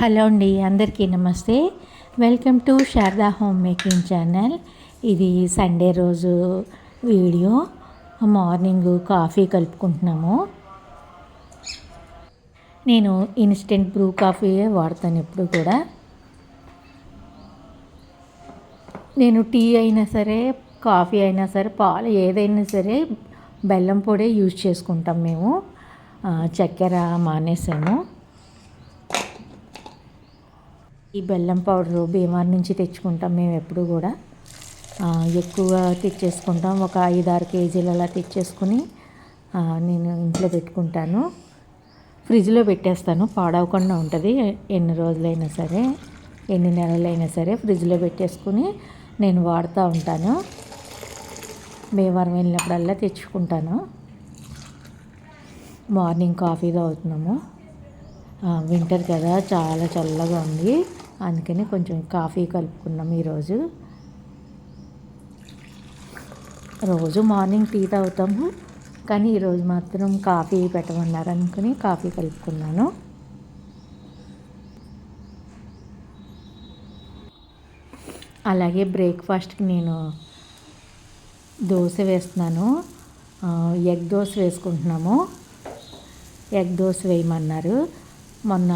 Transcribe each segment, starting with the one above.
Hello అండి అందరికీ నమస్తే. Welcome to Sharada home making channel. ఇది సండే రోజు వీడియో. మార్నింగ్ కాఫీ కలుపుకుంటున్నాము. నేను ఇన్స్టెంట్ బ్రూ కాఫీయే వాడతాను ఎప్పుడు కూడా. నేను టీ అయినా సరే కాఫీ అయినా సరే పాలు ఏదైనా సరే బెల్లం పొడే యూజ్ చేసుకుంటాం మేము. చక్కెర మానేసాము. ఈ బెల్లం పౌడరు భీమార్ నుంచి తెచ్చుకుంటాం మేము ఎప్పుడు కూడా. ఎక్కువగా ఎక్కువ తెచ్చేసుకుంటాం. ఒక ఐదు ఆరు కేజీలు అలా తెచ్చేసుకుని నేను ఇంట్లో పెట్టుకుంటాను. ఫ్రిడ్జ్లో పెట్టేస్తాను. పాడవకుండా ఉంటుంది. ఎన్ని రోజులైనా సరే ఎన్ని నెలలైనా సరే ఫ్రిడ్జ్లో పెట్టేసుకుని నేను వాడుతూ ఉంటాను. భీమవరం వెళ్ళినప్పుడల్లా తెచ్చుకుంటాను. Morning coffee తాగుతున్నాము. వింటర్ కదా చాలా చల్లగా ఉంది. అందుకని కొంచెం కాఫీ కలుపుకున్నాం ఈరోజు. రోజు మార్నింగ్ టీ తాగుతాము కానీ ఈరోజు మాత్రం కాఫీ పెట్టమన్నారు అనుకుని కాఫీ కలుపుకున్నాను. అలాగే బ్రేక్ఫాస్ట్కి నేను దోశ వేస్తున్నాను. ఎగ్ దోశ వేసుకుంటున్నాము. ఎగ్ దోశ వేయమన్నారు. మొన్న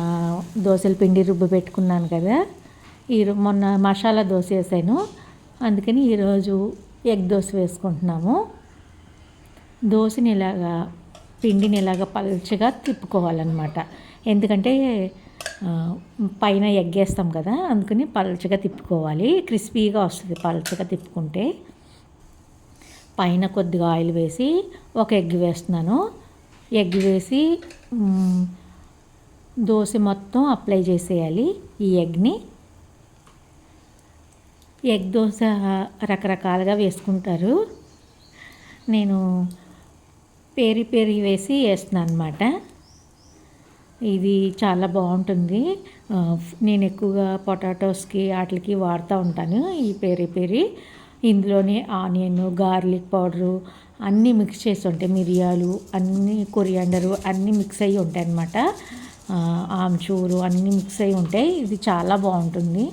దోశల పిండి రుబ్బు పెట్టుకున్నాను కదా. ఈ మొన్న మసాలా దోశ వేసాను. అందుకని ఈరోజు ఎగ్ దోశ వేసుకుంటున్నాము. దోశని ఇలాగా పిండిని ఇలాగ పల్చగా తిప్పుకోవాలన్నమాట. ఎందుకంటే పైన ఎగ్ వేస్తాం కదా అందుకని పల్చగా తిప్పుకోవాలి. క్రిస్పీగా వస్తుంది పల్చగా తిప్పుకుంటే. పైన కొద్దిగా ఆయిల్ వేసి ఒక ఎగ్ వేస్తున్నాను. ఎగ్ వేసి దోశ మొత్తం అప్లై చేసేయాలి. ఈ ఎగ్ని ఎగ్ దోశ రకరకాలుగా వేసుకుంటారు. నేను పేరి పేరి వేసి వేస్తున్నాను అనమాట ఇది చాలా బాగుంటుంది. నేను ఎక్కువగా పొటాటోస్కి వాటికి వాడుతూ ఉంటాను ఈ పేరి పేరి. ఇందులోనే ఆనియన్ గార్లిక్ పౌడరు అన్నీ మిక్స్ చేసి ఉంటాయి. మిరియాలు అన్నీ కొరియాండరు అన్నీ మిక్స్ అయ్యి ఉంటాయి అన్నమాట ఆమ్చూరు అన్నీ మిక్స్ అయ్యి ఉంటాయి ఇది చాలా బాగుంటుంది.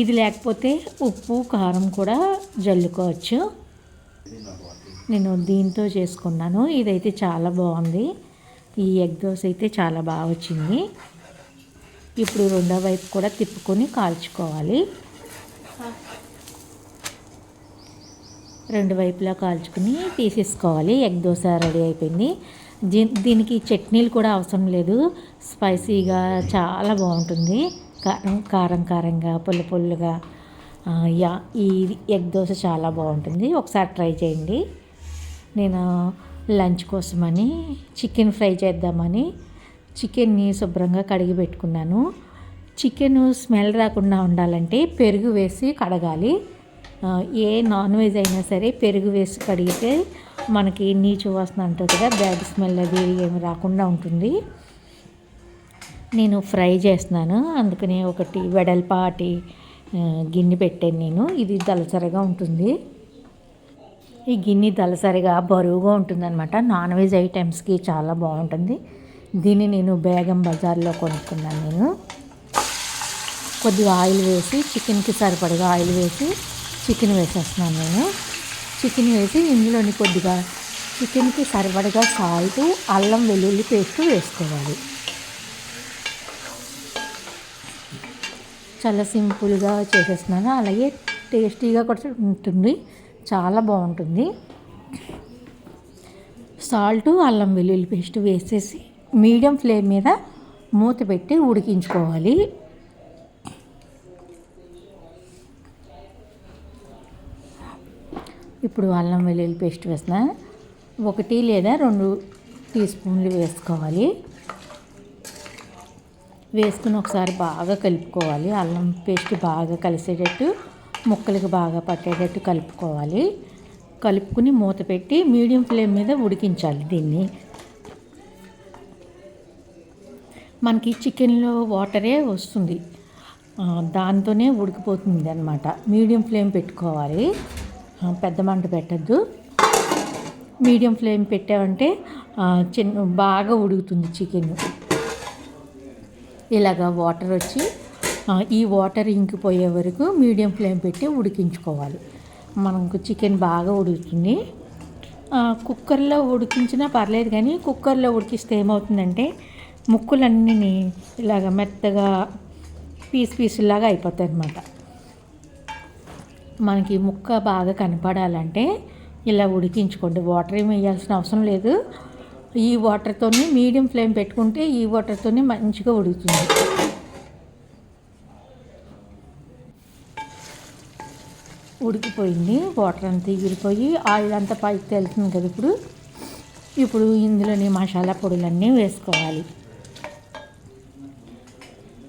ఇది లేకపోతే ఉప్పు కారం కూడా జల్లుకోవచ్చు. నేను దీంతో చేసుకున్నాను. ఇదైతే చాలా బాగుంది. ఈ ఎగ్ దోశ అయితే చాలా బాగా వచ్చింది. ఇప్పుడు రెండో వైపు కూడా తిప్పుకొని కాల్చుకోవాలి. రెండు వైపులా కాల్చుకుని తీసేసుకోవాలి. ఎగ్ దోశ రెడీ అయిపోయింది. దీనికి చట్నీలు కూడా అవసరం లేదు. స్పైసీగా చాలా బాగుంటుంది. కారం కారం కారంగా పుల్ల పుల్లగా యా ఈ ఎగ్ దోశ చాలా బాగుంటుంది. ఒకసారి ట్రై చేయండి. నేను లంచ్ కోసమని చికెన్ ఫ్రై చేద్దామని చికెన్ని శుభ్రంగా కడిగి పెట్టుకున్నాను. చికెన్ స్మెల్ రాకుండా ఉండాలంటే పెరుగు వేసి కడగాలి. ఏ నాన్ వెజ్ అయినా సరే పెరుగు వేసి కడిగితే మనకి నీచు వాసన అంటుంది కదా బ్యాడ్ స్మెల్ అది ఏమి రాకుండా ఉంటుంది. నేను ఫ్రై చేస్తున్నాను అందుకని ఒకటి వెడల్పాటి గిన్నె పెట్టాను నేను. ఇది దలసరిగా ఉంటుంది. ఈ గిన్నె దలసరిగా బరువుగా ఉంటుందన్నమాట. నాన్ వెజ్ ఐటమ్స్కి చాలా బాగుంటుంది. దీన్ని నేను బేగం బజార్లో కొనుక్కున్నాను నేను. కొద్దిగా ఆయిల్ వేసి చికెన్కి సరిపడగా ఆయిల్ వేసి చికెన్ వేసేస్తున్నాను నేను. చికెన్ వేసి ఇందులోని కొద్దిగా చికెన్కి సరిపడగా సాల్ట్ అల్లం వెల్లుల్లి పేస్ట్ వేసుకోవాలి. చాలా సింపుల్గా చేసేస్తున్నాను. అలాగే టేస్టీగా కూడా ఉంటుంది. చాలా బాగుంటుంది. సాల్ట్ అల్లం వెల్లుల్లి పేస్ట్ వేసేసి మీడియం ఫ్లేమ్ మీద మూత పెట్టి ఉడికించుకోవాలి. ఇప్పుడు అల్లం వెల్లుల్లి పేస్ట్ వేసిన ఒకటి లేదా రెండు టీ స్పూన్లు వేసుకోవాలి. వేసుకుని ఒకసారి బాగా కలుపుకోవాలి. అల్లం పేస్ట్ బాగా కలిసేటట్టు ముక్కలకు బాగా పట్టేటట్టు కలుపుకోవాలి. కలుపుకుని మూత పెట్టి మీడియం ఫ్లేమ్ మీద ఉడికించాలి దీన్ని. మనకి చికెన్లో వాటరే వస్తుంది. దాంతోనే ఉడికిపోతుంది అనమాట మీడియం ఫ్లేమ్ పెట్టుకోవాలి. పెద్ద మంట పెట్టద్దు. మీడియం ఫ్లేమ్ పెట్టామంటే చిన్న బాగా ఉడుకుతుంది చికెన్. ఇలాగ వాటర్ వచ్చి ఈ వాటర్ ఇంకిపోయే వరకు మీడియం ఫ్లేమ్ పెట్టి ఉడికించుకోవాలి. మనకు చికెన్ బాగా ఉడుకుతుంది. కుక్కర్లో ఉడికించినా పర్లేదు కానీ కుక్కర్లో ఉడికిస్తే ఏమవుతుందంటే ముక్కులన్నీ ఇలాగ మెత్తగా పీస్ పీసులాగా అయిపోతాయి అన్నమాట మనకి ముక్క బాగా కనపడాలంటే ఇలా ఉడికించుకోండి. వాటర్ ఏమి వేయాల్సిన అవసరం లేదు. ఈ వాటర్తోనే మీడియం ఫ్లేమ్ పెట్టుకుంటే ఈ వాటర్తోనే మంచిగా ఉడుకుతుంది. ఉడికిపోయింది. వాటర్ అంతా ఎగిరిపోయి ఆయిల్ అంతా పైకి తెలుస్తుంది కదా ఇప్పుడు. ఇప్పుడు ఇందులోని మసాలా పొడులన్నీ వేసుకోవాలి.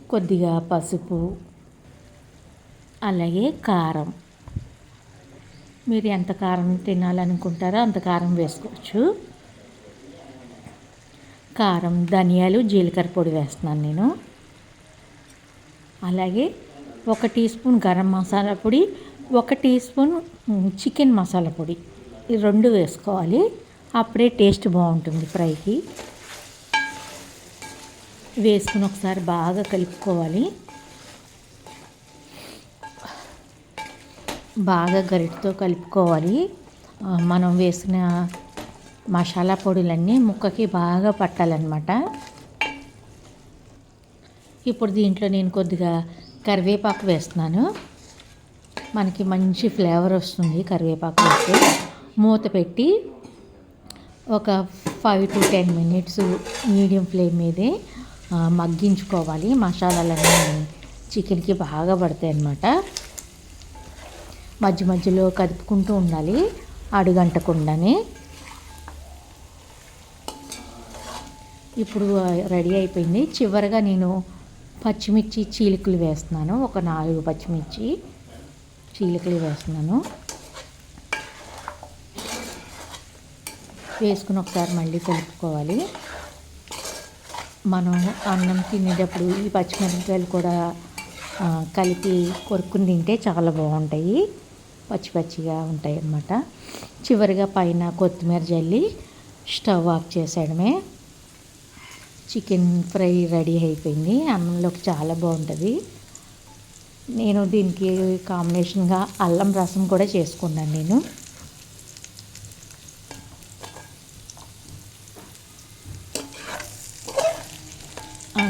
కొద్దిగా పసుపు అలాగే కారం. మీరు ఎంత కారం తినాలనుకుంటారో అంత కారం వేసుకోవచ్చు. కారం ధనియాలు జీలకర్ర పొడి వేస్తున్నాను నేను. అలాగే ఒక టీ స్పూన్ గరం మసాలా పొడి ఒక టీ స్పూన్ చికెన్ మసాలా పొడి. ఈ రెండు వేసుకోవాలి. అప్పుడే టేస్ట్ బాగుంటుంది ఫ్రైకి. వేసుకుని ఒకసారి బాగా కలుపుకోవాలి. బాగా గరిటతో కలుపుకోవాలి. మనం వేసిన మసాలా పొడులన్నీ ముక్కకి బాగా పట్టాలన్నమాట. ఇప్పుడు దీంట్లో నేను కొద్దిగా కరివేపాకు వేస్తున్నాను. మనకి మంచి ఫ్లేవర్ వస్తుంది కరివేపాకు వేస్తే. మూత పెట్టి ఒక five to ten minutes medium flame మీదే మగ్గించుకోవాలి. మసాలాలన్నీ చికెన్కి బాగా పడతాయి అన్నమాట మధ్య మధ్యలో కదుపుకుంటూ ఉండాలి. అడుగంటకుండానే. ఇప్పుడు రెడీ అయిపోయింది. చివరిగా నేను పచ్చిమిర్చి చీలికలు వేస్తున్నాను. ఒక నాలుగు పచ్చిమిర్చి చీలికలు వేస్తున్నాను. వేసుకుని ఒకసారి మళ్ళీ కలుపుకోవాలి. మనం అన్నం తినేటప్పుడు ఈ పచ్చిమిరపకాయలు కూడా కలిపి కొరుక్కుని తింటే చాలా బాగుంటాయి. పచ్చి పచ్చిగా ఉంటాయి అన్నమాట చివరిగా పైన కొత్తిమీర జల్లి స్టవ్ ఆఫ్ చేసేయడమే. చికెన్ ఫ్రై రెడీ అయిపోయింది. అన్నంలోకి చాలా బాగుంటుంది. నేను దీనికి కాంబినేషన్గా అల్లం రసం కూడా చేసుకున్నాను నేను.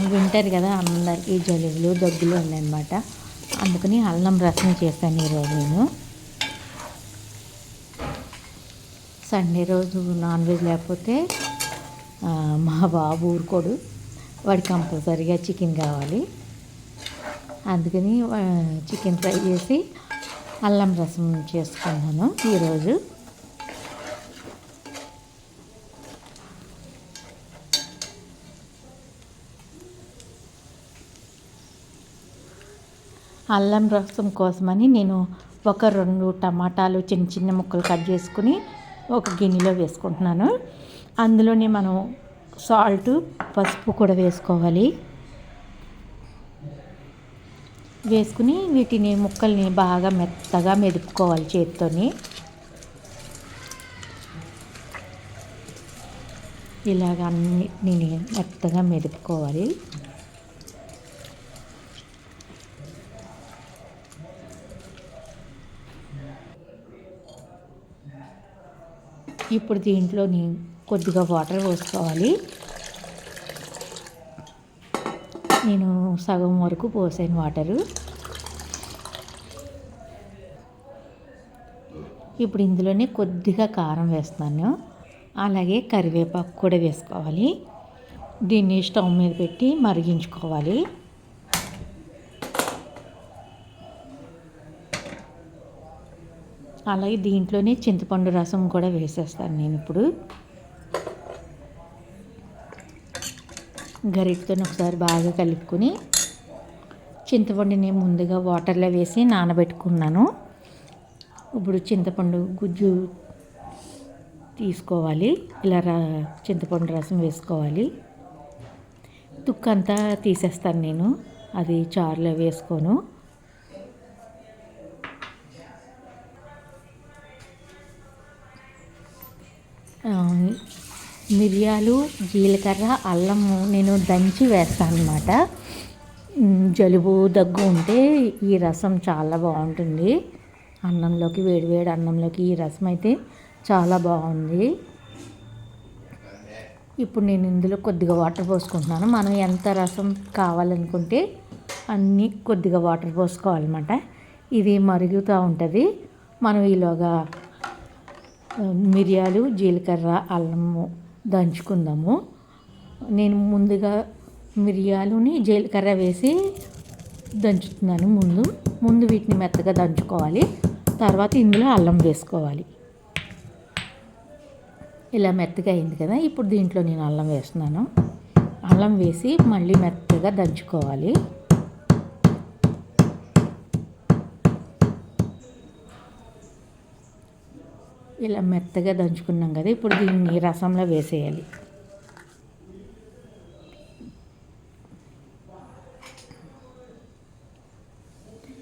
వింటారు కదా అందరికీ జలుబులు దగ్గులు ఉన్నాయన్నమాట. అందుకని అల్లం రసం చేశాను ఈరోజు నేను. సండే రోజు నాన్ వెజ్ లేకపోతే మా బాబు ఊరుకోడు. వాడి కంపల్సరీగా చికెన్ కావాలి. అందుకని చికెన్ ఫ్రై చేసి అల్లం రసం చేసుకున్నాను ఈరోజు. అల్లం రసం కోసమని నేను ఒక రెండు టమాటాలు చిన్న చిన్న ముక్కలు కట్ చేసుకుని ఒక గిన్నెలో వేసుకుంటున్నాను. అందులోనే మనం సాల్ట్ పసుపు కూడా వేసుకోవాలి. వేసుకుని వీటిని ముక్కల్ని బాగా మెత్తగా మెదుపుకోవాలి చేతితోని. ఇలాగ అన్నిటిని మెత్తగా మెదుపుకోవాలి. ఇప్పుడు దీంట్లోని కొద్దిగా వాటర్ పోసుకోవాలి. నేను సగం వరకు పోసాను వాటరు. ఇప్పుడు ఇందులోనే కొద్దిగా కారం వేస్తున్నాను. అలాగే కరివేపాకు కూడా వేసుకోవాలి. దీన్ని స్టవ్ మీద పెట్టి మరిగించుకోవాలి. అలాగే దీంట్లోనే చింతపండు రసం కూడా వేసేస్తాను నేను ఇప్పుడు. గరిటతో ఒకసారి బాగా కలుపుకొని చింతపండుని ముందుగా వాటర్లో వేసి నానబెట్టుకున్నాను. ఇప్పుడు చింతపండు గుజ్జు తీసుకోవాలి. ఇలా చింతపండు రసం వేసుకోవాలి. తుక్కంతా తీసేస్తాను నేను. అది చారులో వేసుకోను. మిరియాలు జీలకర్ర అల్లము నేను దంచి వేస్తాను అనమాట జలుబు దగ్గు ఉంటే ఈ రసం చాలా బాగుంటుంది. అన్నంలోకి వేడివేడి అన్నంలోకి ఈ రసం అయితే చాలా బాగుంది. ఇప్పుడు నేను ఇందులో కొద్దిగా వాటర్ పోసుకుంటున్నాను. మనం ఎంత రసం కావాలనుకుంటే అన్నీ కొద్దిగా వాటర్ పోసుకోవాలన్నమాట. ఇది మరుగుతూ ఉంటుంది. మనం ఈలోగా మిరియాలు జీలకర్ర అల్లము దంచుకుందాము. నేను ముందుగా మిరియాలుని జీలకర్ర వేసి దంచుతున్నాను ముందు. ముందు వీటిని మెత్తగా దంచుకోవాలి. తర్వాత ఇందులో అల్లం వేసుకోవాలి. ఇలా మెత్తగా అయింది కదా ఇప్పుడు దీంట్లో నేను అల్లం వేస్తున్నాను. అల్లం వేసి మళ్ళీ మెత్తగా దంచుకోవాలి. ఇలా మెత్తగా దంచుకున్నాం కదా ఇప్పుడు దీన్ని రసంలో వేసేయాలి.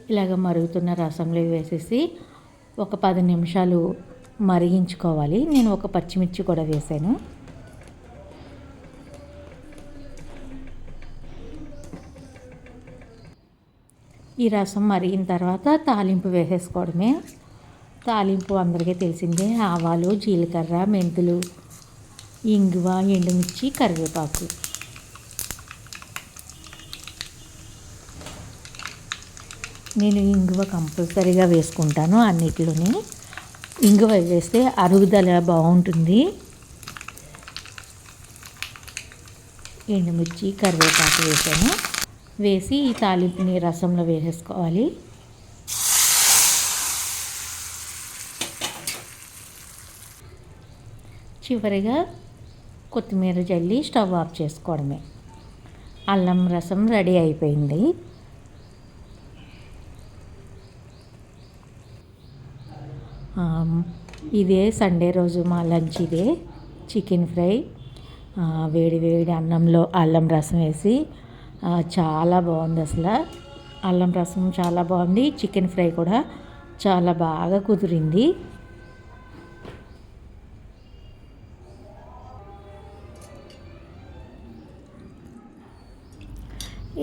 ఇలాగ మరుగుతున్న రసంలో వేసేసి ఒక పది నిమిషాలు మరిగించుకోవాలి. నేను ఒక పచ్చిమిర్చి కూడా వేసాను. ఈ రసం మరిగిన తర్వాత తాలింపు వేసేసుకోవడమే. తాలింపు అందరికీ తెలిసిందే ఆవాలు జీలకర్ర మెంతులు ఇంగువ ఎండుమిర్చి కరివేపాకు. నేను ఇంగువ కంపల్సరీగా వేసుకుంటాను అన్నిటిలోని. ఇంగువ వేస్తే అరుగుదల బాగుంటుంది. ఎండుమిర్చి కరివేపాకు వేసాను. వేసి ఈ తాలింపుని రసంలో వేసేసుకోవాలి. చివరిగా కొత్తిమీర జల్లి స్టవ్ ఆఫ్ చేసుకోవడమే. అల్లం రసం రెడీ అయిపోయింది. ఇదే సండే రోజు మా లంచ్ ఇదే. చికెన్ ఫ్రై వేడి వేడి అన్నంలో అల్లం రసం వేసి చాలా బాగుంది అసలు. అల్లం రసం చాలా బాగుంది. చికెన్ ఫ్రై కూడా చాలా బాగా కుదిరింది.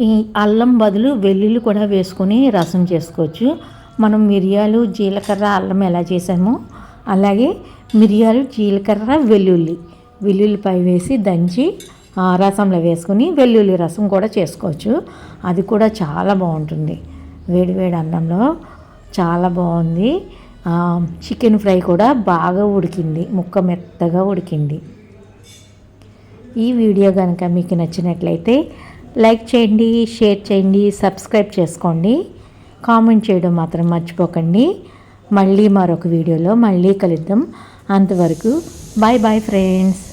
ఈ అల్లం బదులు వెల్లుల్లి కూడా వేసుకొని రసం చేసుకోవచ్చు. మనం మిరియాలు జీలకర్ర అల్లం ఎలా చేసామో అలాగే మిరియాలు జీలకర్ర వెల్లుల్లి. వెల్లుల్లిపై వేసి దంచి ఆ, రసంలో వేసుకొని వెల్లుల్లి రసం కూడా చేసుకోవచ్చు. అది కూడా చాలా బాగుంటుంది. వేడి వేడి అన్నంలో చాలా బాగుంది. చికెన్ ఫ్రై కూడా బాగా ఉడికింది. ముక్క మెత్తగా ఉడికింది. ఈ వీడియో కనుక మీకు నచ్చినట్లయితే లైక్ చేయండి షేర్ చేయండి సబ్స్క్రైబ్ చేసుకోండి. కామెంట్ చేయడం మాత్రం మర్చిపోకండి. మళ్ళీ మరొక వీడియోలో మళ్ళీ కలుద్దాం. అంతవరకు బాయ్ బాయ్ ఫ్రెండ్స్.